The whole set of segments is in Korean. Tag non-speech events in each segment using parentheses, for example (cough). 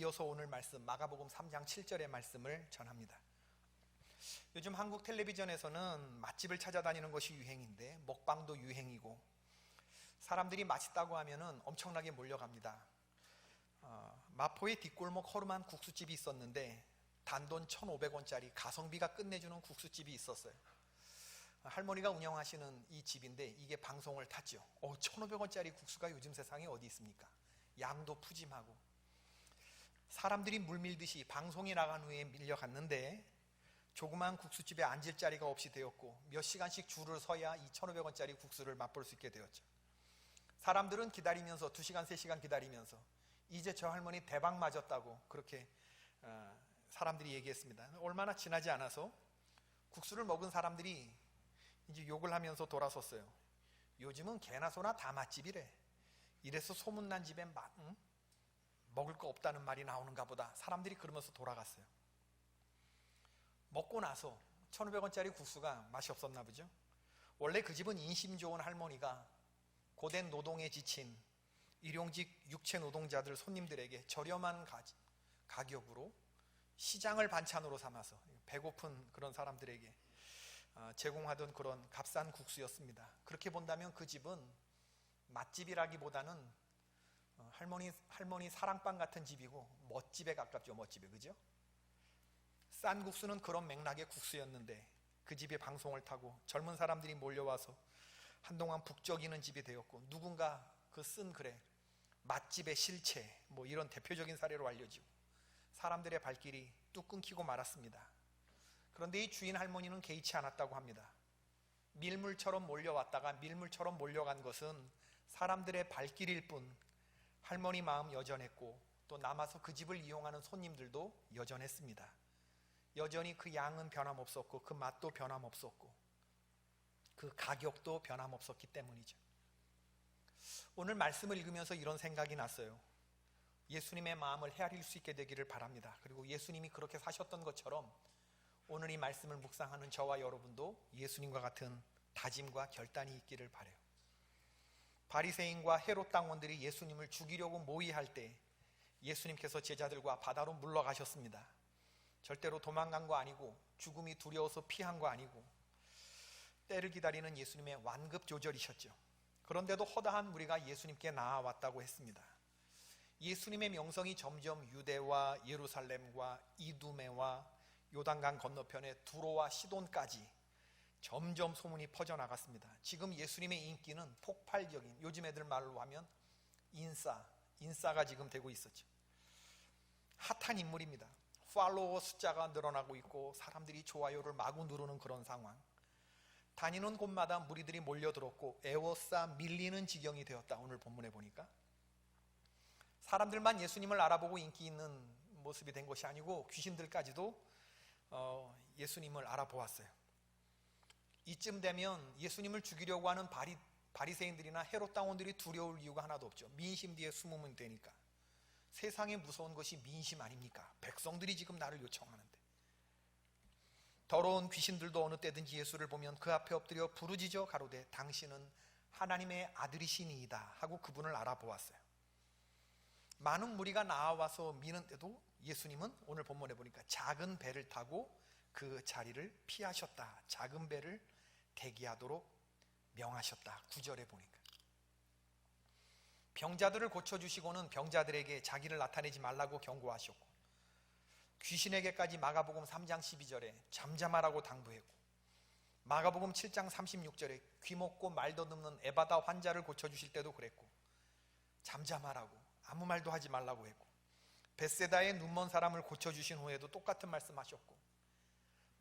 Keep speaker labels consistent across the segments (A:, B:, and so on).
A: 이어서 오늘 말씀 마가복음 3장 7절의 말씀을 전합니다. 요즘 한국 텔레비전에서는 맛집을 찾아다니는 것이 유행인데 먹방도 유행이고 사람들이 맛있다고 하면은 엄청나게 몰려갑니다. 어, 마포의 뒷골목 허름한 국수집이 있었는데 단돈 1,500원짜리 가성비가 끝내주는 국수집이 있었어요. 할머니가 운영하시는 이 집인데 이게 방송을 탔죠. 어, 1,500원짜리 국수가 요즘 세상에 어디 있습니까? 양도 푸짐하고 사람들이 물밀듯이 방송이 나간 후에 밀려갔는데 조그만 국수집에 앉을 자리가 없이 되었고 몇 시간씩 줄을 서야 2,500원짜리 국수를 맛볼 수 있게 되었죠. 사람들은 기다리면서 2시간, 3시간 기다리면서 이제 저 할머니 대박 맞았다고 그렇게 어, 사람들이 얘기했습니다. 얼마나 지나지 않아서 국수를 먹은 사람들이 이제 욕을 하면서 돌아섰어요. 요즘은 개나 소나 다 맛집이래. 이래서 소문난 집에 마, 응? 먹을 거 없다는 말이 나오는가 보다. 사람들이 그러면서 돌아갔어요. 먹고 나서 1,500원짜리 국수가 맛이 없었나 보죠. 원래 그 집은 인심 좋은 할머니가 고된 노동에 지친 일용직 육체 노동자들 손님들에게 저렴한 가, 가격으로 시장을 반찬으로 삼아서 배고픈 그런 사람들에게 어, 제공하던 그런 값싼 국수였습니다. 그렇게 본다면 그 집은 맛집이라기보다는 어, 할머니 할머니 사랑방 같은 집이고 멋집에 가깝죠, 멋집에 그죠? 싼 국수는 그런 맥락의 국수였는데 그 집에 방송을 타고 젊은 사람들이 몰려와서 한동안 북적이는 집이 되었고 누군가 그 쓴 글에 맛집의 실체 뭐 이런 대표적인 사례로 알려지고 사람들의 발길이 뚝 끊기고 말았습니다. 그런데 이 주인 할머니는 개의치 않았다고 합니다. 밀물처럼 몰려왔다가 밀물처럼 몰려간 것은 사람들의 발길일 뿐 할머니 마음 여전했고 또 남아서 그 집을 이용하는 손님들도 여전했습니다. 여전히 그 양은 변함없었고 그 맛도 변함없었고 그 가격도 변함없었기 때문이죠. 오늘 말씀을 읽으면서 이런 생각이 났어요. 예수님의 마음을 헤아릴 수 있게 되기를 바랍니다. 그리고 예수님이 그렇게 사셨던 것처럼 오늘 이 말씀을 묵상하는 저와 여러분도 예수님과 같은 다짐과 결단이 있기를 바래요. 바리새인과 헤롯 당원들이 예수님을 죽이려고 모의할 때 예수님께서 제자들과 바다로 물러가셨습니다. 절대로 도망간 거 아니고 죽음이 두려워서 피한 거 아니고 때를 기다리는 예수님의 완급 조절이셨죠. 그런데도 허다한 무리가 예수님께 나아왔다고 했습니다. 예수님의 명성이 점점 유대와 예루살렘과 이두메와 요단강 건너편의 두로와 시돈까지 점점 소문이 퍼져나갔습니다. 지금 예수님의 인기는 폭발적인 요즘 애들 말로 하면 인싸, 인싸가 지금 되고 있었죠. 핫한 인물입니다. 팔로워 숫자가 늘어나고 있고 사람들이 좋아요를 마구 누르는 그런 상황. 다니는 곳마다 무리들이 몰려들었고 애워싸 밀리는 지경이 되었다. 오늘 본문에 보니까 사람들만 예수님을 알아보고 인기 있는 모습이 된 것이 아니고 귀신들까지도 어, 예수님을 알아보았어요. 이쯤 되면 예수님을 죽이려고 하는 바리, 바리새인들이나 헤롯 당원들이 두려울 이유가 하나도 없죠. 민심 뒤에 숨으면 되니까. 세상에 무서운 것이 민심 아닙니까? 백성들이 지금 나를 요청하는데. 더러운 귀신들도 어느 때든지 예수를 보면 그 앞에 엎드려 부르짖어 가로되 당신은 하나님의 아들이시니이다 하고 그분을 알아보았어요. 많은 무리가 나와서 미는데도 예수님은 오늘 본문에 보니까 작은 배를 타고 그 자리를 피하셨다. 작은 배를 대기하도록 명하셨다. 구절에 보니까. 병자들을 고쳐주시고는 병자들에게 자기를 나타내지 말라고 경고하셨고 귀신에게까지 마가복음 3장 12절에 잠잠하라고 당부했고 마가복음 7장 36절에 귀 먹고 말 더듬는 에바다 환자를 고쳐주실 때도 그랬고 잠잠하라고 아무 말도 하지 말라고 했고 베세다의 눈먼 사람을 고쳐주신 후에도 똑같은 말씀하셨고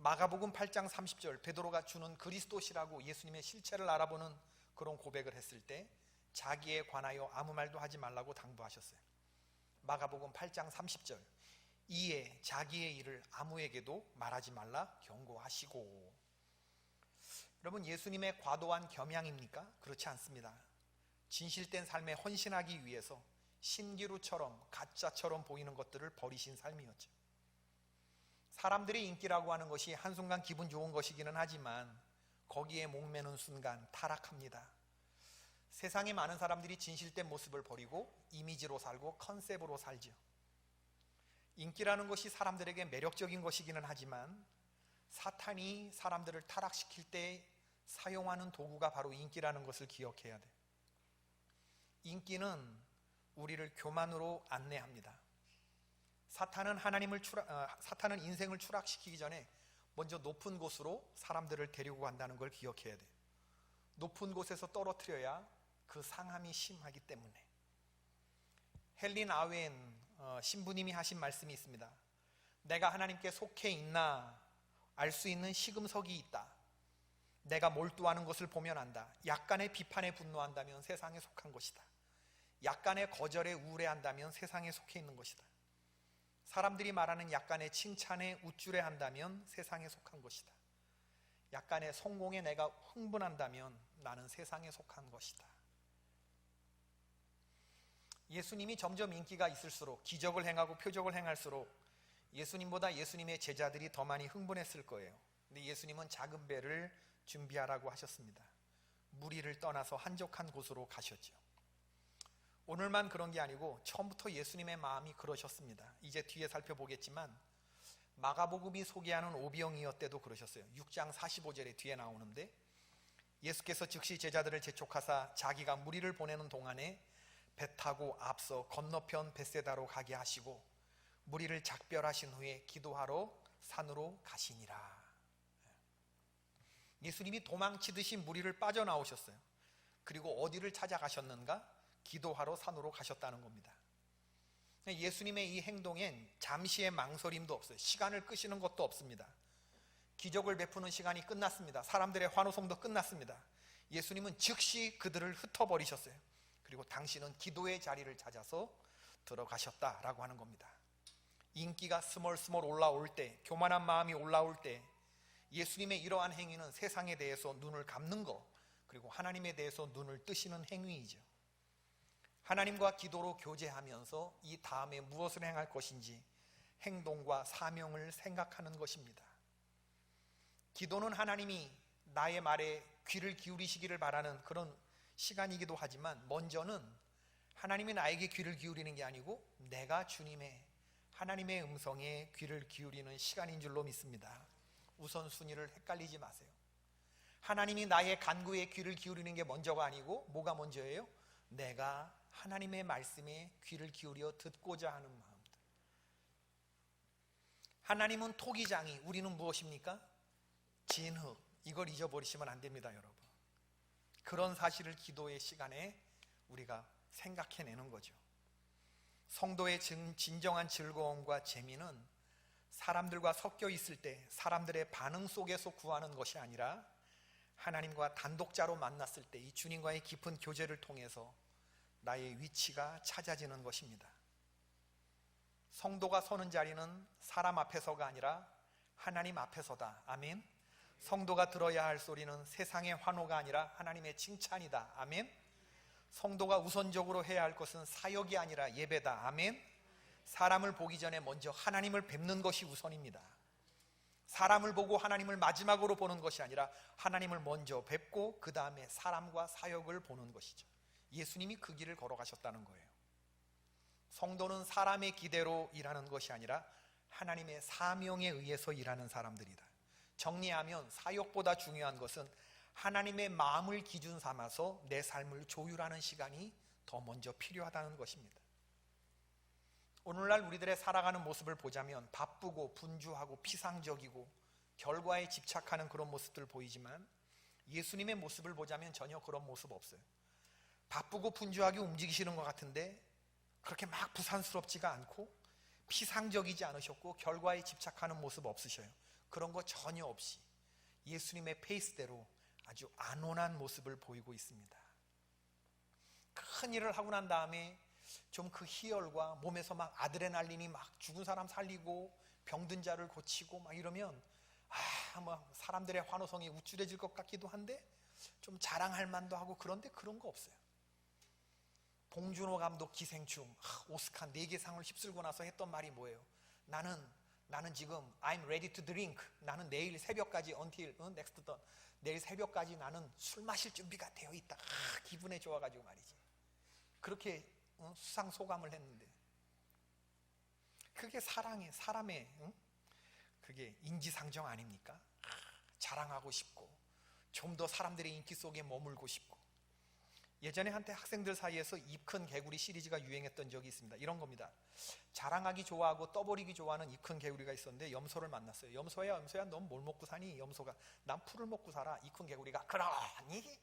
A: 마가복음 8장 30절 베드로가 주는 그리스도시라고 예수님의 실체를 알아보는 그런 고백을 했을 때 자기에 관하여 아무 말도 하지 말라고 당부하셨어요. 마가복음 8장 30절 이에 자기의 일을 아무에게도 말하지 말라 경고하시고 여러분 예수님의 과도한 겸양입니까? 그렇지 않습니다. 진실된 삶에 헌신하기 위해서 신기루처럼 가짜처럼 보이는 것들을 버리신 삶이었죠. 사람들의 인기라고 하는 것이 한순간 기분 좋은 것이기는 하지만 거기에 목매는 순간 타락합니다. 세상에 많은 사람들이 진실된 모습을 버리고 이미지로 살고 컨셉으로 살죠. 인기라는 것이 사람들에게 매력적인 것이기는 하지만 사탄이 사람들을 타락시킬 때 사용하는 도구가 바로 인기라는 것을 기억해야 돼. 인기는 우리를 교만으로 안내합니다. 사탄은 하나님을 추락, 아, 사탄은 인생을 추락시키기 전에 먼저 높은 곳으로 사람들을 데리고 간다는 걸 기억해야 돼. 높은 곳에서 떨어뜨려야 그 상함이 심하기 때문에. 헬린 아웬 어, 신부님이 하신 말씀이 있습니다. 내가 하나님께 속해 있나 알 수 있는 시금석이 있다. 내가 몰두하는 것을 보면 안다. 약간의 비판에 분노한다면 세상에 속한 것이다. 약간의 거절에 우울해한다면 세상에 속해 있는 것이다. 사람들이 말하는 약간의 칭찬에 우쭐해한다면 세상에 속한 것이다. 약간의 성공에 내가 흥분한다면 나는 세상에 속한 것이다. 예수님이 점점 인기가 있을수록 기적을 행하고 표적을 행할수록 예수님보다 예수님의 제자들이 더 많이 흥분했을 거예요. 근데 예수님은 작은 배를 준비하라고 하셨습니다. 무리를 떠나서 한적한 곳으로 가셨죠. 오늘만 그런 게 아니고 처음부터 예수님의 마음이 그러셨습니다. 이제 뒤에 살펴보겠지만 마가복음이 소개하는 오병이어 때도 그러셨어요. 6장 45절에 뒤에 나오는데 예수께서 즉시 제자들을 재촉하사 자기가 무리를 보내는 동안에 배 타고 앞서 건너편 베세다로 가게 하시고 무리를 작별하신 후에 기도하러 산으로 가시니라. 예수님이 도망치듯이 무리를 빠져나오셨어요. 그리고 어디를 찾아가셨는가? 기도하러 산으로 가셨다는 겁니다. 예수님의 이 행동엔 잠시의 망설임도 없어요. 시간을 끄시는 것도 없습니다. 기적을 베푸는 시간이 끝났습니다. 사람들의 환호성도 끝났습니다. 예수님은 즉시 그들을 흩어버리셨어요. 그리고 당신은 기도의 자리를 찾아서 들어가셨다라고 하는 겁니다. 인기가 스멀스멀 올라올 때, 교만한 마음이 올라올 때, 예수님의 이러한 행위는 세상에 대해서 눈을 감는 것, 그리고 하나님에 대해서 눈을 뜨시는 행위이죠. 하나님과 기도로 교제하면서 이 다음에 무엇을 행할 것인지 행동과 사명을 생각하는 것입니다. 기도는 하나님이 나의 말에 귀를 기울이시기를 바라는 그런 시간이기도 하지만 먼저는 하나님이 나에게 귀를 기울이는 게 아니고 내가 주님의 하나님의 음성에 귀를 기울이는 시간인 줄로 믿습니다. 우선순위를 헷갈리지 마세요. 하나님이 나의 간구에 귀를 기울이는 게 먼저가 아니고 뭐가 먼저예요? 내가 하나님의 말씀에 귀를 기울여 듣고자 하는 마음들. 하나님은 토기장이, 우리는 무엇입니까? 진흙. 이걸 잊어버리시면 안 됩니다, 여러분. 그런 사실을 기도의 시간에 우리가 생각해내는 거죠. 성도의 진정한 즐거움과 재미는 사람들과 섞여 있을 때 사람들의 반응 속에서 구하는 것이 아니라 하나님과 단독자로 만났을 때 이 주님과의 깊은 교제를 통해서 나의 위치가 찾아지는 것입니다. 성도가 서는 자리는 사람 앞에서가 아니라 하나님 앞에서다. 아멘. 성도가 들어야 할 소리는 세상의 환호가 아니라 하나님의 칭찬이다. 아멘. 성도가 우선적으로 해야 할 것은 사역이 아니라 예배다. 아멘. 사람을 보기 전에 먼저 하나님을 뵙는 것이 우선입니다. 사람을 보고 하나님을 마지막으로 보는 것이 아니라 하나님을 먼저 뵙고 그 다음에 사람과 사역을 보는 것이죠. 예수님이 그 길을 걸어가셨다는 거예요. 성도는 사람의 기대로 일하는 것이 아니라 하나님의 사명에 의해서 일하는 사람들이다. 정리하면 사역보다 중요한 것은 하나님의 마음을 기준 삼아서 내 삶을 조율하는 시간이 더 먼저 필요하다는 것입니다. 오늘날 우리들의 살아가는 모습을 보자면 바쁘고 분주하고 피상적이고 결과에 집착하는 그런 모습들 보이지만 예수님의 모습을 보자면 전혀 그런 모습 없어요. 바쁘고 분주하게 움직이시는 것 같은데 그렇게 막 부산스럽지가 않고 피상적이지 않으셨고 결과에 집착하는 모습 없으셔요. 그런 거 전혀 없이 예수님의 페이스대로 아주 안온한 모습을 보이고 있습니다. 큰 일을 하고 난 다음에 좀 그 희열과 몸에서 막 아드레날린이 막 죽은 사람 살리고 병든 자를 고치고 막 이러면 아, 뭐 사람들의 환호성이 우쭐해질 것 같기도 한데 좀 자랑할 만도 하고 그런데 그런 거 없어요. 봉준호 감독 기생충 아, 오스카 4개 상을 휩쓸고 나서 했던 말이 뭐예요? 나는 나는 지금 I'm ready to drink. 나는 내일 새벽까지 until 어, next dawn. 내일 새벽까지 나는 술 마실 준비가 되어 있다. 아, 기분에 좋아 가지고 말이지. 그렇게 어, 수상 소감을 했는데 그 그게 사랑의 사람의 응? 그게 인지상정 아닙니까? 아, 자랑하고 싶고 좀 더 사람들의 인기 속에 머물고 싶고 예전에 한때 학생들 사이에서 입 큰 개구리 시리즈가 유행했던 적이 있습니다. 이런 겁니다. 자랑하기 좋아하고 떠버리기 좋아하는 입 큰 개구리가 있었는데 염소를 만났어요. 염소야, 염소야, 넌 뭘 먹고 사니? 염소가 난 풀을 먹고 살아. 이큰 개구리가 그러니?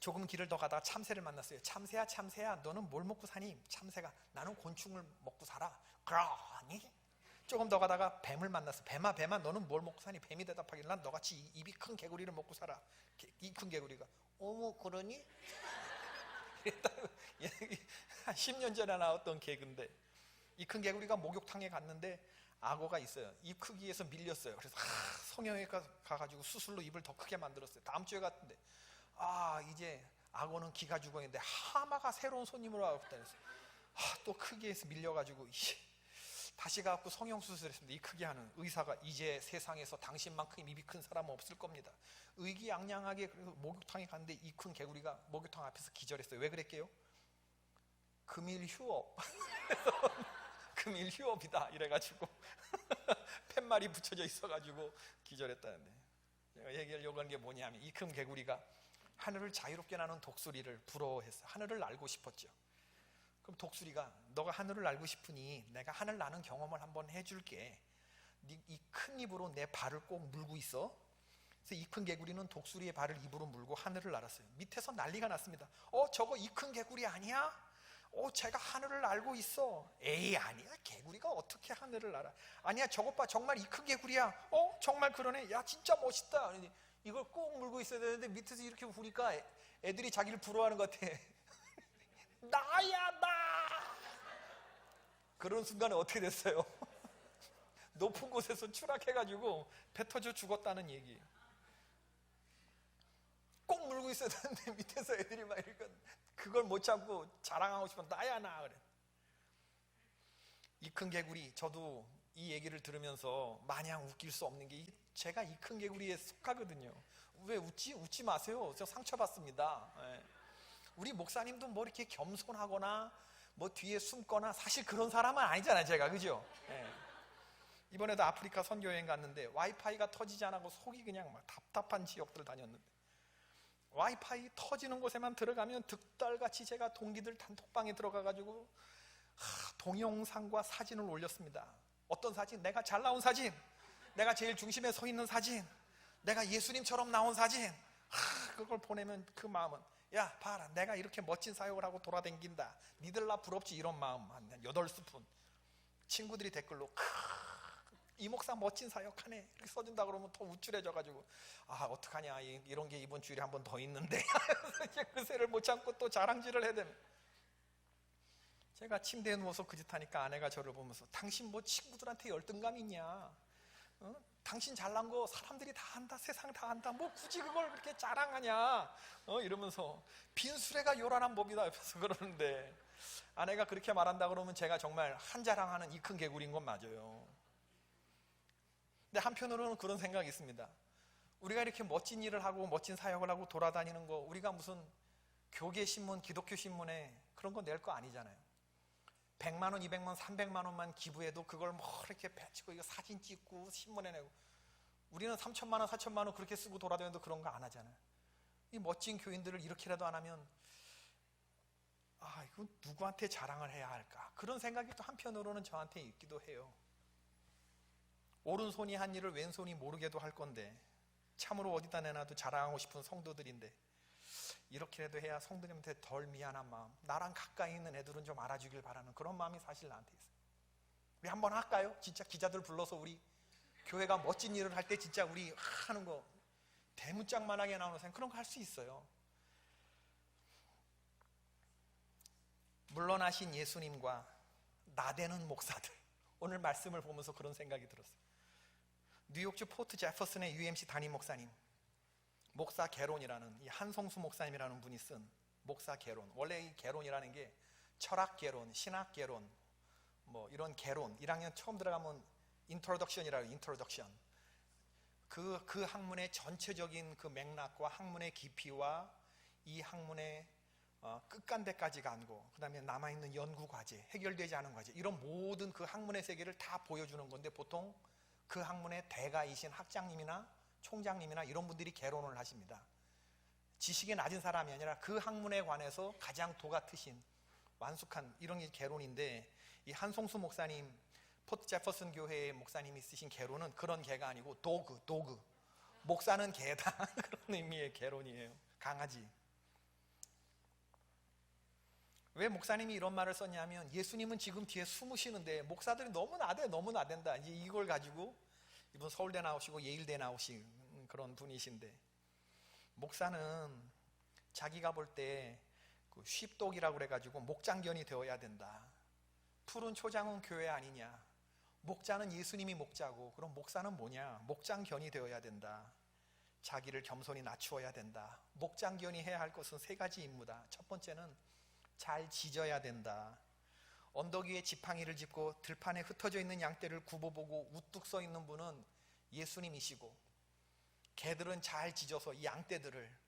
A: 조금 길을 더 가다가 참새를 만났어요. 참새야, 참새야, 너는 뭘 먹고 사니? 참새가 나는 곤충을 먹고 살아. 그러니? 조금 더 가다가 뱀을 만났어. 뱀아, 뱀아, 너는 뭘 먹고 사니? 뱀이 대답하길 난 너같이 이- 입이 큰 개구리를 먹고 살아. 이 큰 개구리가 어머 그러니? (laughs) 한 10년 전에 나왔던 개그인데 이 큰 개구리가 목욕탕에 갔는데 악어가 있어요. 입 크기에서 밀렸어요. 그래서 아, 성형외과 가가지고 수술로 입을 더 크게 만들었어요. 다음 주에 갔는데 아 이제 악어는 기가 죽어있는데 하마가 새로운 손님으로 와서 아, 또 크게 해서 밀려가지고 다시 가갖고 성형 수술 했습니다. 이 크게 하는 의사가 이제 세상에서 당신만큼 입이 큰 사람은 없을 겁니다. 의기양양하게 그래서 목욕탕에 갔는데 이 큰 개구리가 목욕탕 앞에서 기절했어요. 왜 그랬게요? 금일 휴업. (laughs) 금일 휴업이다 이래가지고 (laughs) 팻말이 붙여져 있어가지고 기절했다는데 제가 얘기하려고 하는 게 뭐냐면 이 큰 개구리가 하늘을 자유롭게 나는 독수리를 부러워했어. 하늘을 날고 싶었죠. 그럼 독수리가 너가 하늘을 날고 싶으니 내가 하늘 나는 경험을 한번 해줄게. 이 큰 입으로 내 발을 꼭 물고 있어. 그래서 이 큰 개구리는 독수리의 발을 입으로 물고 하늘을 날았어요. 밑에서 난리가 났습니다. 어, 저거 이 큰 개구리 아니야? 어, 제가 하늘을 날고 있어. 에이, 아니야. 개구리가 어떻게 하늘을 날아? 아니야, 저것 봐. 정말 이 큰 개구리야. 어, 정말 그러네. 야, 진짜 멋있다. 이걸 꼭 물고 있어야 되는데 밑에서 이렇게 보니까 애- 애들이 자기를 부러워하는 것 같아. (laughs) 나야, 나! 그런 순간에 어떻게 됐어요? (laughs) 높은 곳에서 추락해가지고 배 터져 죽었다는 얘기. 꼭 물고 있어야 되는데 (laughs) 밑에서 애들이 막 이러니까 그걸 못 참고 자랑하고 싶은 나야 나 그래. 이 큰 개구리 저도 이 얘기를 들으면서 마냥 웃길 수 없는 게 이- 제가 이 큰 개구리에 속하거든요. 왜 웃지? 웃지 마세요. 저 상처 받습니다. 예. 우리 목사님도 뭐 이렇게 겸손하거나 뭐 뒤에 숨거나 사실 그런 사람은 아니잖아요. 제가 그죠? 예. 이번에도 아프리카 선교 여행 갔는데 와이파이가 터지지 않고 속이 그냥 막 답답한 지역들 다녔는데 와이파이 터지는 곳에만 들어가면 득달같이 제가 동기들 단톡방에 들어가가지고 하, 동영상과 사진을 올렸습니다. 어떤 사진? 내가 잘 나온 사진, 내가 제일 중심에 서 있는 사진, 내가 예수님처럼 나온 사진. 하, 그걸 보내면 그 마음은 야 봐라 내가 이렇게 멋진 사역을 하고 돌아댕긴다. 니들 나 부럽지 이런 마음 한 여덟 스푼. 친구들이 댓글로 크, 이 목사 멋진 사역하네 이렇게 써준다 그러면 더 우쭐해져가지고 아 어떡하냐 이- 이런 게 이번 주일에 한 번 더 있는데 (laughs) 이제 그새를 못 참고 또 자랑질을 해야 됩니다 제가 침대에 누워서 그 짓 하니까 아내가 저를 보면서 당신 뭐 친구들한테 열등감 있냐 어? 당신 잘난 거 사람들이 다 한다 세상 다 한다 뭐 굳이 그걸 그렇게 자랑하냐 어? 이러면서 빈수레가 요란한 법이다 옆에서 (laughs) 그러는데 아내가 그렇게 말한다 그러면 제가 정말 한 자랑하는 이 큰 개구리인 건 맞아요 근데 한편으로는 그런 생각이 있습니다. 우리가 이렇게 멋진 일을 하고 멋진 사역을 하고 돌아다니는 거 우리가 무슨 교계 신문, 기독교 신문에 그런 거 낼 거 아니잖아요. 100만 원, 200만 원, 300만 원만 기부해도 그걸 뭐 이렇게 배치고 이거 사진 찍고 신문에 내고 우리는 3천만 원, 4천만 원 그렇게 쓰고 돌아다녀도 그런 거 안 하잖아요. 이 멋진 교인들을 이렇게라도 안 하면 아, 이거 누구한테 자랑을 해야 할까? 그런 생각이 또 한편으로는 저한테 있기도 해요. 오른손이 한 일을 왼손이 모르게도 할 건데 참으로 어디다 내놔도 자랑하고 싶은 성도들인데 이렇게라도 해야 성도님한테 덜 미안한 마음 나랑 가까이 있는 애들은 좀 알아주길 바라는 그런 마음이 사실 나한테 있어요. 우리 한번 할까요? 진짜 기자들 불러서 우리 교회가 멋진 일을 할 때 진짜 우리 하는 거 대문짝만하게 나오는 생 그런 거 할 수 있어요. 물러나신 예수님과 나대는 목사들. 오늘 말씀을 보면서 그런 생각이 들었어요. 뉴욕주 포트 제퍼슨의 UMC 담임 목사님 목사 개론이라는 이 한성수 목사님이라는 분이 쓴 목사 개론. 원래 이 개론이라는 게 철학 개론, 신학 개론 뭐 이런 개론. 1학년 처음 들어가면 인트로덕션이라고 인트로덕션. 그, 그 학문의 전체적인 그 맥락과 학문의 깊이와 이 학문의 어, 끝간대까지 간 거, 그 다음에 남아있는 연구 과제, 해결되지 않은 과제, 이런 모든 그 학문의 세계를 다 보여주는 건데 보통 그 학문의 대가이신 학장님이나 총장님이나 이런 분들이 개론을 하십니다. 지식이 낮은 사람이 아니라 그 학문에 관해서 가장 도가 트신 완숙한 이런 게 개론인데 이 한송수 목사님 포트 제퍼슨 교회의 목사님이 쓰신 개론은 그런 개가 아니고 도그 도그. 목사는 개다. (laughs) 그런 의미의 개론이에요. 강아지. 왜 목사님이 이런 말을 썼냐면 예수님은 지금 뒤에 숨으시는데 목사들이 너무 나대 너무 나댄다. 이제 이걸 가지고 이분 서울대 나오시고 예일대 나오신 그런 분이신데 목사는 자기가 볼때 그 쉽독이라고 그래가지고 목장견이 되어야 된다. 푸른 초장은 교회 아니냐? 목자는 예수님이 목자고 그럼 목사는 뭐냐? 목장견이 되어야 된다. 자기를 겸손히 낮추어야 된다. 목장견이 해야 할 것은 세 가지 임무다. 첫 번째는 잘 지져야 된다. 언덕 위에 지팡이를 짚고 들판에 흩어져 있는 양떼를 굽어보고 우뚝 서 있는 분은 예수님이시고 개들은 잘 지져서 이 양떼들을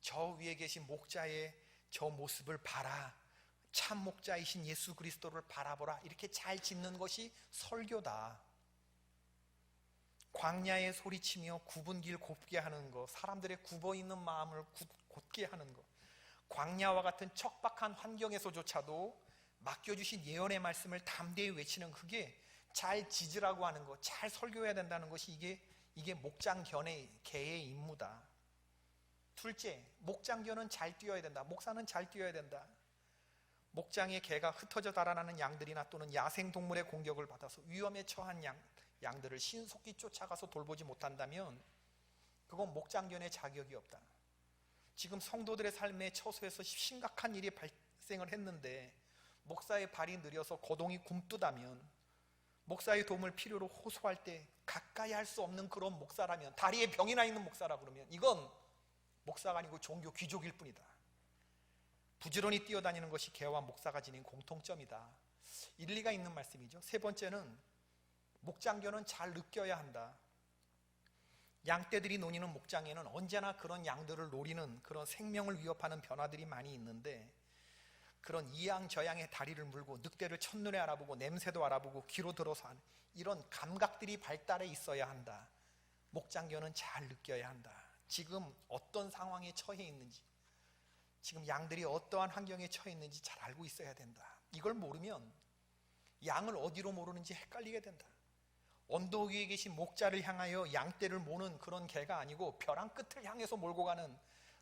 A: 저 위에 계신 목자의 저 모습을 봐라. 참 목자이신 예수 그리스도를 바라보라. 이렇게 잘 짓는 것이 설교다. 광야에 소리치며 굽은 길 곱게 하는 것, 사람들의 굽어 있는 마음을 곧게 하는 것, 광야와 같은 척박한 환경에서조차도 맡겨주신 예언의 말씀을 담대히 외치는 그게 잘 지지라고 하는 것, 잘 설교해야 된다는 것이 이게 이게 목장견의 개의 임무다. 둘째, 목장견은 잘 뛰어야 된다. 목사는 잘 뛰어야 된다. 목장의 개가 흩어져 달아나는 양들이나 또는 야생 동물의 공격을 받아서 위험에 처한 양, 양들을 신속히 쫓아가서 돌보지 못한다면 그건 목장견의 자격이 없다. 지금 성도들의 삶의 처소에서 심각한 일이 발생을 했는데 목사의 발이 느려서 거동이 굼뜨다면 목사의 도움을 필요로 호소할 때 가까이 할 수 없는 그런 목사라면 다리에 병이 나 있는 목사라 그러면 이건 목사가 아니고 종교 귀족일 뿐이다. 부지런히 뛰어다니는 것이 개와 목사가 지닌 공통점이다. 일리가 있는 말씀이죠. 세 번째는 목장견은 잘 느껴야 한다. 양떼들이 노니는 목장에는 언제나 그런 양들을 노리는 그런 생명을 위협하는 변화들이 많이 있는데 그런 이양 저양의 다리를 물고 늑대를 첫눈에 알아보고 냄새도 알아보고 귀로 들어서 하는 이런 감각들이 발달해 있어야 한다. 목장견은 잘 느껴야 한다. 지금 어떤 상황에 처해 있는지, 지금 양들이 어떠한 환경에 처해 있는지 잘 알고 있어야 된다. 이걸 모르면 양을 어디로 모르는지 헷갈리게 된다. 언덕 위에 계신 목자를 향하여 양떼를 모는 그런 개가 아니고 벼랑 끝을 향해서 몰고 가는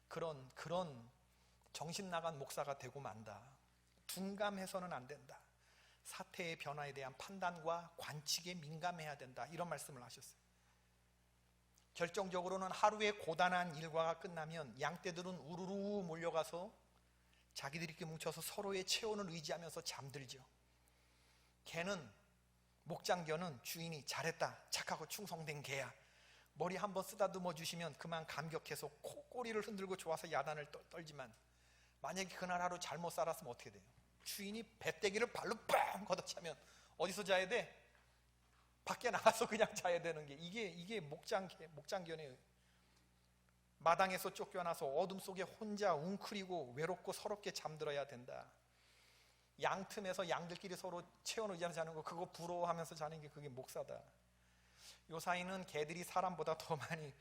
A: 그런 그런 정신 나간 목사가 되고 만다. 둔감해서는 안 된다. 사태의 변화에 대한 판단과 관측에 민감해야 된다. 이런 말씀을 하셨어요. 결정적으로는 하루의 고단한 일과가 끝나면 양떼들은 우르르 몰려가서 자기들끼리 뭉쳐서 서로의 체온을 의지하면서 잠들죠. 개는 목장견은 주인이 잘했다 착하고 충성된 개야 머리 한번 쓰다듬어 주시면 그만 감격해서 코, 꼬리를 흔들고 좋아서 야단을 떨, 지만 만약에 그날 하루 잘못 살았으면 어떻게 돼요? 주인이 배때기를 발로 빵 걷어차면 어디서 자야 돼? 밖에 나가서 그냥 (laughs) 자야 되는 게 이게 이게 목장 목장견의 마당에서 쫓겨나서 어둠 속에 혼자 웅크리고 외롭고 서럽게 잠들어야 된다. 양 틈에서 양들끼리 서로 체온 의지하면서 자는 거 그거 부러워하면서 자는 게 그게 목사다. 요 사이는 개들이 사람보다 더 많이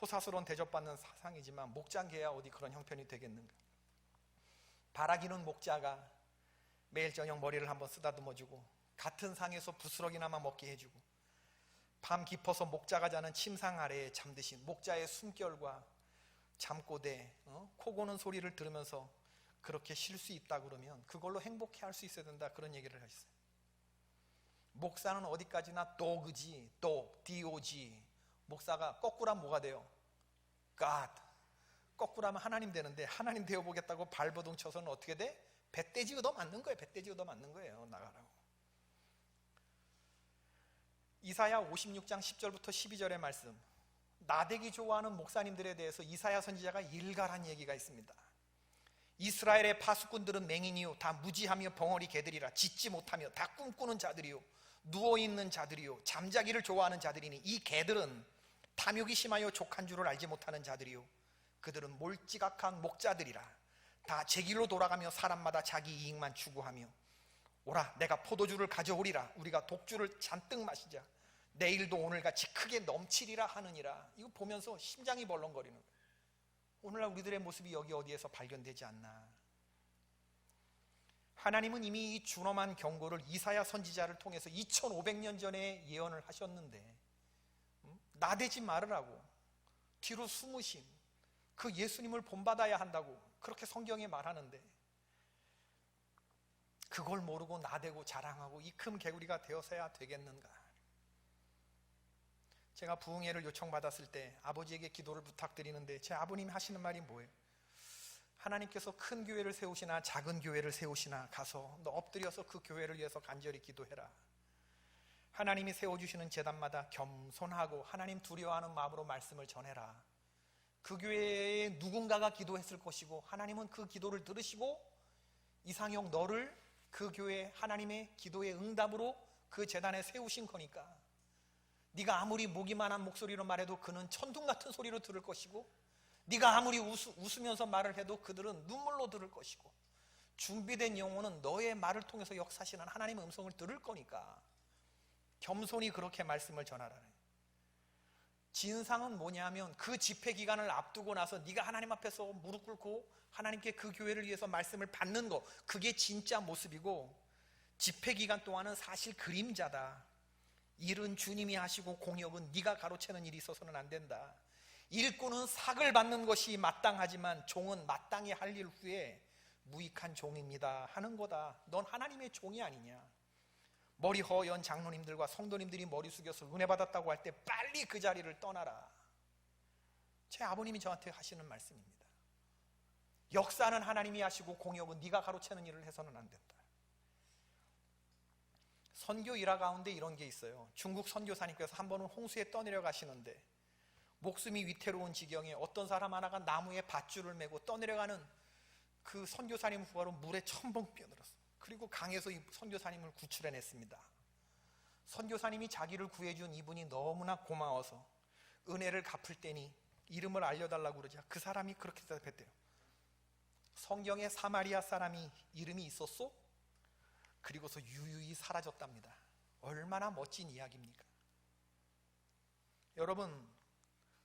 A: 호사스러운 대접받는 사상이지만 목장 개야 어디 그런 형편이 되겠는가? 바라기는 목자가 매일 저녁 머리를 한번 쓰다듬어 주고 같은 상에서 부스러기나마 먹게 해주고 밤 깊어서 목자가 자는 침상 아래에 잠드신 목자의 숨결과 잠꼬대 어? 코 고는 소리를 들으면서 그렇게 쉴 수 있다 그러면 그걸로 행복해 할 수 있어야 된다 그런 얘기를 하셨어요 목사는 어디까지나 도그지 도 D-O-G 목사가 하면 뭐가 돼요? God 거꾸로 하면 하나님 되는데 하나님 되어보겠다고 발버둥 쳐서는 어떻게 돼? 배돼지 얻어 맞는 거예요. 배돼지 얻어 맞는 거예요. 나가라고. 이사야 56장 10절부터 12절의 말씀. 나대기 좋아하는 목사님들에 대해서 이사야 선지자가 일갈한 얘기가 있습니다. 이스라엘의 파수꾼들은 맹인이요 다 무지하며 벙어리 개들이라 짖지 못하며 다 꿈꾸는 자들이요 누워 있는 자들이요 잠자기를 좋아하는 자들이니 이 개들은 탐욕이 심하여 족한 줄을 알지 못하는 자들이요 그들은 몰지각한 목자들이라. 다 제 길로 돌아가며 사람마다 자기 이익만 추구하며 오라 내가 포도주를 가져오리라. 우리가 독주를 잔뜩 마시자. 내일도 오늘같이 크게 넘치리라 하느니라. 이거 보면서 심장이 벌렁거리는 오늘날 우리들의 모습이 여기 어디에서 발견되지 않나. 하나님은 이미 이 준엄한 경고를 이사야 선지자를 통해서 2500년 전에 예언을 하셨는데 음? 나대지 말으라고. 뒤로 숨으신 그 예수님을 본받아야 한다고 그렇게 성경에 말하는데 그걸 모르고 나대고 자랑하고 이 큰 개구리가 되어서야 되겠는가 제가 부흥회를 요청받았을 때 아버지에게 기도를 부탁드리는데 제 아버님이 하시는 말이 뭐예요? 하나님께서 큰 교회를 세우시나 작은 교회를 세우시나 가서 너 엎드려서 그 교회를 위해서 간절히 기도해라. 하나님이 세워주시는 재단마다 겸손하고 하나님 두려워하는 마음으로 말씀을 전해라. 그 교회에 누군가가 기도했을 것이고 하나님은 그 기도를 들으시고 이상형 너를 그 교회 하나님의 기도의 응답으로 그 재단에 세우신 거니까. 네가 아무리 목이만한 목소리로 말해도 그는 천둥 같은 소리로 들을 것이고 네가 아무리 웃으, 웃으면서 말을 해도 그들은 눈물로 들을 것이고 준비된 영혼은 너의 말을 통해서 역사하시는 하나님의 음성을 들을 거니까 겸손히 그렇게 말씀을 전하라는 진상은 뭐냐면 그 집회 기간을 앞두고 나서 네가 하나님 앞에서 무릎 꿇고 하나님께 그 교회를 위해서 말씀을 받는 거 그게 진짜 모습이고 집회 기간 동안은 사실 그림자다. 일은 주님이 하시고 공역은 네가 가로채는 일이 있어서는 안 된다. 일꾼은 삭을 받는 것이 마땅하지만 종은 마땅히 할 일 후에 무익한 종입니다. 하는 거다. 넌 하나님의 종이 아니냐 머리 허연 장로님들과 성도님들이 머리 숙여서 은혜 받았다고 할 때 빨리 그 자리를 떠나라. 제 아버님이 저한테 하시는 말씀입니다. 역사는 하나님이 하시고 공역은 네가 가로채는 일을 해서는 안 된다. 선교 일화 가운데 이런 게 있어요. 중국 선교사님께서 한 번은 홍수에 떠내려 가시는데 목숨이 위태로운 지경에 어떤 사람 하나가 나무에 밧줄을 메고 떠내려가는 그 선교사님 후가로 물에 첨벙 뛰어들었어. 그리고 강에서 이 선교사님을 구출해냈습니다. 선교사님이 자기를 구해준 이분이 너무나 고마워서 은혜를 갚을 때니 이름을 알려달라고 그러자 그 사람이 그렇게 대답했대요. 성경에 사마리아 사람이 이름이 있었소? 그리고서 유유히 사라졌답니다. 얼마나 멋진 이야기입니까? 여러분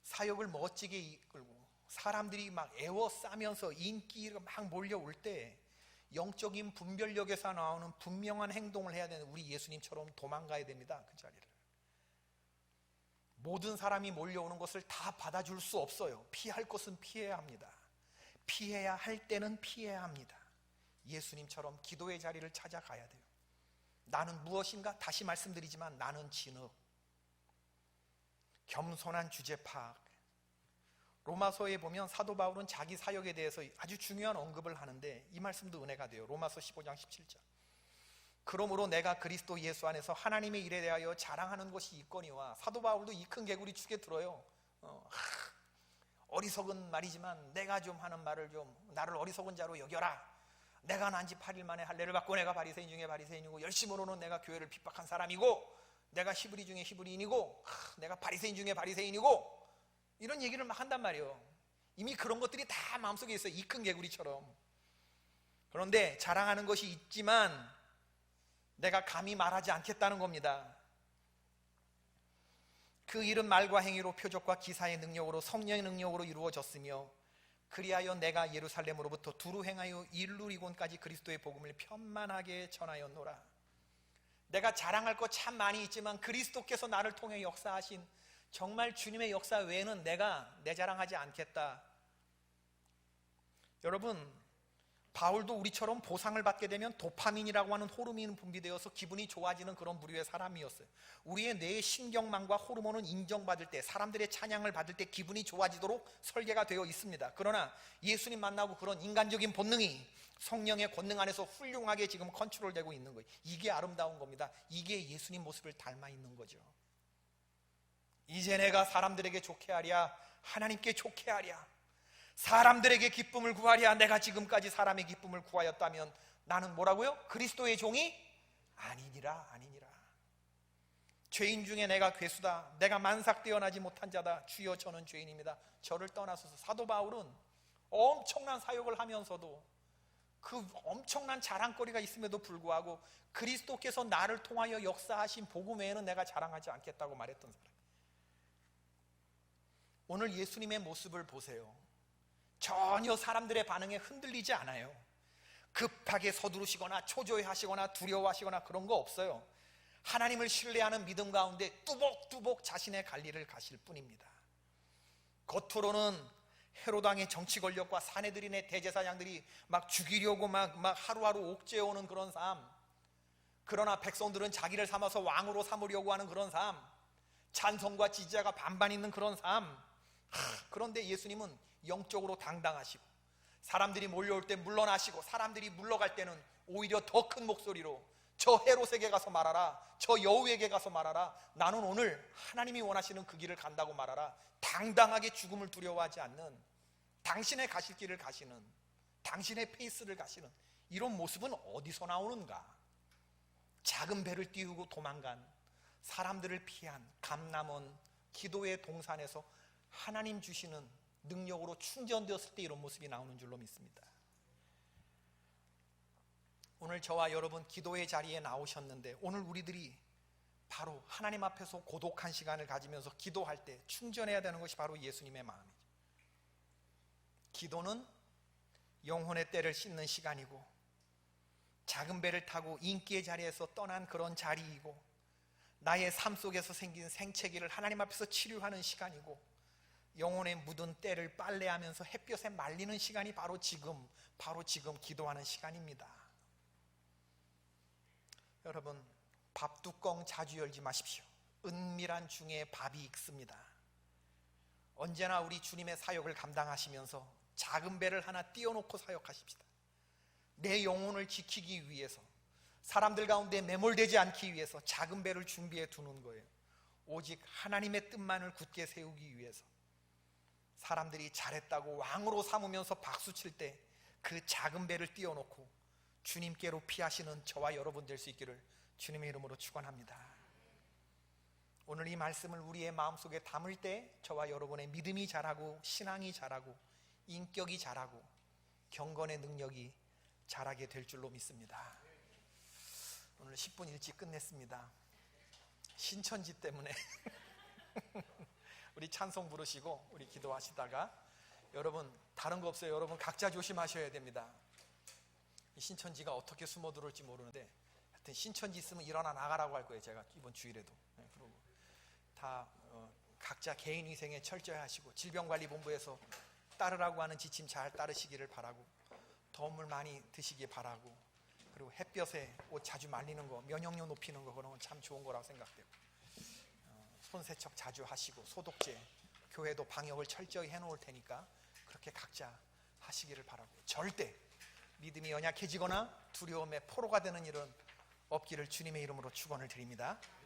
A: 사역을 멋지게 이끌고 사람들이 막 애워싸면서 인기가 막 몰려올 때 영적인 분별력에서 나오는 분명한 행동을 해야 되는 우리 예수님처럼 도망가야 됩니다. 그 자리를. 모든 사람이 몰려오는 것을 다 받아줄 수 없어요. 피할 것은 피해야 합니다. 피해야 할 때는 피해야 합니다. 예수님처럼 기도의 자리를 찾아가야 돼요. 나는 무엇인가? 다시 말씀드리지만 나는 진흙. 겸손한 주제 파악. 로마서에 보면 사도 바울은 자기 사역에 대해서 아주 중요한 언급을 하는데 이 말씀도 은혜가 돼요. 로마서 15장 17절. 그러므로 내가 그리스도 예수 안에서 하나님의 일에 대하여 자랑하는 것이 있거니와 사도 바울도 이 큰 개구리 축에 들어요. 어, 어리석은 말이지만 내가 좀 하는 말을 좀 나를 어리석은 자로 여겨라. 내가 난 지 8일 만에 할례를 받고 내가 바리새인 중에 바리새인이고 열심으로는 내가 교회를 핍박한 사람이고 내가 히브리 중에 히브리인이고 하, 내가 바리새인 중에 바리새인이고 이런 얘기를 막 한단 말이에요. 이미 그런 것들이 다 마음속에 있어요. 이큰 개구리처럼. 그런데 자랑하는 것이 있지만 내가 감히 말하지 않겠다는 겁니다. 그 일은 말과 행위로 표적과 기사의 능력으로 성령의 능력으로 이루어졌으며 그리하여 내가 예루살렘으로부터 두루 행하여 일루리곤까지 그리스도의 복음을 편만하게 전하였노라. 내가 자랑할 것 참 많이 있지만 그리스도께서 나를 통해 역사하신 정말 주님의 역사 외에는 내가 내 자랑하지 않겠다. 여러분, 바울도 우리처럼 보상을 받게 되면 도파민이라고 하는 호르몬이 분비되어서 기분이 좋아지는 그런 부류의 사람이었어요. 우리의 뇌의 신경망과 호르몬은 인정받을 때, 사람들의 찬양을 받을 때 기분이 좋아지도록 설계가 되어 있습니다. 그러나 예수님 만나고 그런 인간적인 본능이 성령의 권능 안에서 훌륭하게 지금 컨트롤되고 있는 거예요. 이게 아름다운 겁니다. 이게 예수님 모습을 닮아 있는 거죠. 이제 내가 사람들에게 좋게 하랴, 하나님께 좋게 하랴, 사람들에게 기쁨을 구하랴, 내가 지금까지 사람의 기쁨을 구하였다면 나는 뭐라고요? 그리스도의 종이 아니니라, 아니니라. 죄인 중에 내가 괴수다. 내가 만삭 되어나지 못한 자다. 주여 저는 죄인입니다. 저를 떠나소서. 사도 바울은 엄청난 사역을 하면서도 그 엄청난 자랑거리가 있음에도 불구하고 그리스도께서 나를 통하여 역사하신 복음 외에는 내가 자랑하지 않겠다고 말했던 사람. 오늘 예수님의 모습을 보세요. 전혀 사람들의 반응에 흔들리지 않아요. 급하게 서두르시거나 초조해하시거나 두려워하시거나 그런 거 없어요. 하나님을 신뢰하는 믿음 가운데 뚜벅뚜벅 자신의 갈 일을 가실 뿐입니다. 겉으로는 헤로당의 정치 권력과 사내들인의 대제사장들이 막 죽이려고 막, 막 하루하루 옥죄어오는 그런 삶. 그러나 백성들은 자기를 삼아서 왕으로 삼으려고 하는 그런 삶. 찬성과 지지자가 반반 있는 그런 삶. 하, 그런데 예수님은 영적으로 당당하시고 사람들이 몰려올 때 물러나시고 사람들이 물러갈 때는 오히려 더 큰 목소리로 저 헤롯에게 가서 말하라 저 여우에게 가서 말하라 나는 오늘 하나님이 원하시는 그 길을 간다고 말하라. 당당하게 죽음을 두려워하지 않는 당신의 가실 길을 가시는 당신의 페이스를 가시는 이런 모습은 어디서 나오는가? 작은 배를 띄우고 도망간 사람들을 피한 감남원 기도의 동산에서 하나님 주시는 능력으로 충전되었을 때 이런 모습이 나오는 줄로 믿습니다. 오늘 저와 여러분 기도의 자리에 나오셨는데 오늘 우리들이 바로 하나님 앞에서 고독한 시간을 가지면서 기도할 때 충전해야 되는 것이 바로 예수님의 마음이죠. 기도는 영혼의 때를 씻는 시간이고 작은 배를 타고 인기의 자리에서 떠난 그런 자리이고 나의 삶 속에서 생긴 생채기를 하나님 앞에서 치료하는 시간이고 영혼의 묻은 때를 빨래하면서 햇볕에 말리는 시간이 바로 지금 바로 지금 기도하는 시간입니다. 여러분 밥 뚜껑 자주 열지 마십시오. 은밀한 중에 밥이 익습니다. 언제나 우리 주님의 사역을 감당하시면서 작은 배를 하나 띄워놓고 사역하십시다. 내 영혼을 지키기 위해서 사람들 가운데 매몰되지 않기 위해서 작은 배를 준비해 두는 거예요. 오직 하나님의 뜻만을 굳게 세우기 위해서 사람들이 잘했다고 왕으로 삼으면서 박수 칠 때 그 작은 배를 띄워놓고 주님께로 피하시는 저와 여러분 될 수 있기를 주님의 이름으로 축원합니다. 오늘 이 말씀을 우리의 마음속에 담을 때 저와 여러분의 믿음이 자라고 신앙이 자라고 인격이 자라고 경건의 능력이 자라게 될 줄로 믿습니다. 오늘 10분 일찍 끝냈습니다. 신천지 때문에 (laughs) 우리 찬송 부르시고 우리 기도하시다가 여러분 다른 거 없어요. 여러분 각자 조심하셔야 됩니다. 이 신천지가 어떻게 숨어 들어올지 모르는데 하여튼 신천지 있으면 일어나 나가라고 할 거예요. 제가 이번 주일에도. 네, 그리고 다 어, 각자 개인 위생에 철저히 하시고 질병관리본부에서 따르라고 하는 지침 잘 따르시기를 바라고 물 많이 드시기 바라고 그리고 햇볕에 옷 자주 말리는 거 면역력 높이는 거 그런 건 참 좋은 거라고 생각돼요. 어, 손 세척 자주 하시고 소독제 교회도 방역을 철저히 해놓을 테니까 그렇게 각자 하시기를 바라고 절대 믿음이 연약해지거나 두려움에 포로가 되는 일은 없기를 주님의 이름으로 축원을 드립니다. 음.